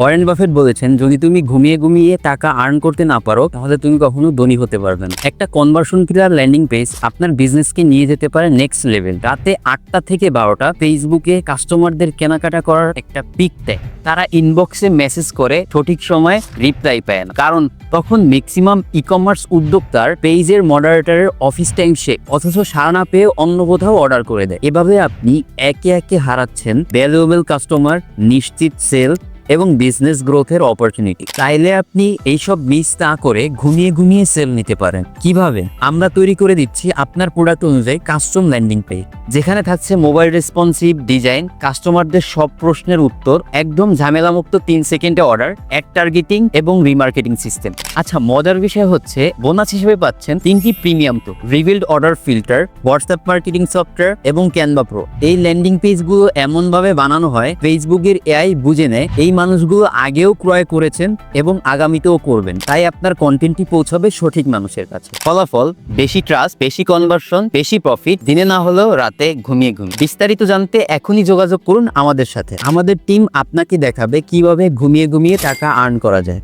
Warren Buffett বলেছেন, যদি তুমি ঘুমিয়ে ঘুমিয়ে টাকা আর্ন করতে না পারো, তাহলে তুমি কখনো ধনী হতে পারবে না। একটা কনভার্সন ক্রিয়ার ল্যান্ডিং পেজ আপনার বিজনেসকে নিয়ে যেতে পারে নেক্সট লেভেল রাতে আটটা থেকে বারোটা ফেসবুকে কাস্টমারদের কেনাকাটা করার একটা পিক দেয়। তারা ইনবক্সে মেসেজ করে, সঠিক সময় রিপ্লাই পায় না। কারণ তখন ম্যাক্সিমাম ই কমার্স উদ্যোক্তার পেজের মডারেটরের অফিস টাইম শেখ অথচ সারা না পেয়ে অন্য কোথাও অর্ডার করে দেয়। এভাবে আপনি একে একে হারাচ্ছেন ভ্যালুয়েবল কাস্টমার নিশ্চিত সেল এবং বিজনেস গ্রোথের অপরচুনিটি চাইলে আপনি এইসব মিস না করে ঘুমিয়ে ঘুমিয়ে সেল নিতে পারেন। কীভাবে? আমরা তৈরি করে দিচ্ছি আপনার প্রোডাক্ট অনুযায়ী কাস্টম ল্যান্ডিং পেজ যেখানে থাকছে মোবাইল রেসপন্সিভ ডিজাইন কাস্টমারদের সব প্রশ্নের উত্তর, একদম ঝামেলামুক্ত তিন সেকেন্ডে অর্ডার এক টার্গেটিং এবং রিমার্কেটিং সিস্টেম আচ্ছা মজার বিষয় হচ্ছে বোনাস হিসেবে পাচ্ছেন তিনটি প্রিমিয়াম তো revealed order filter WhatsApp marketing software এবং ক্যানভা প্রো এই ল্যান্ডিং পেজগুলো এমনভাবে বানানো হয় ফেসবুকের এআই বুঝে নেয়, এই মানুষগুলো আগেও ক্রয় করেছেন এবং আগামীতেও করবেন। তাই আপনার কন্টেন্টটি পৌঁছাবে সঠিক মানুষের কাছে। ফলাফল, বেশি ট্রাস্ট বেশি কনভার্সন বেশি প্রফিট দিনে না হলেও রাতে ঘুমিয়ে ঘুমিয়ে। বিস্তারিত জানতে এখনই যোগাযোগ করুন আমাদের সাথে। আমাদের টিম আপনাকে দেখাবে কীভাবে ঘুমিয়ে ঘুমিয়ে টাকা আর্ন করা যায়।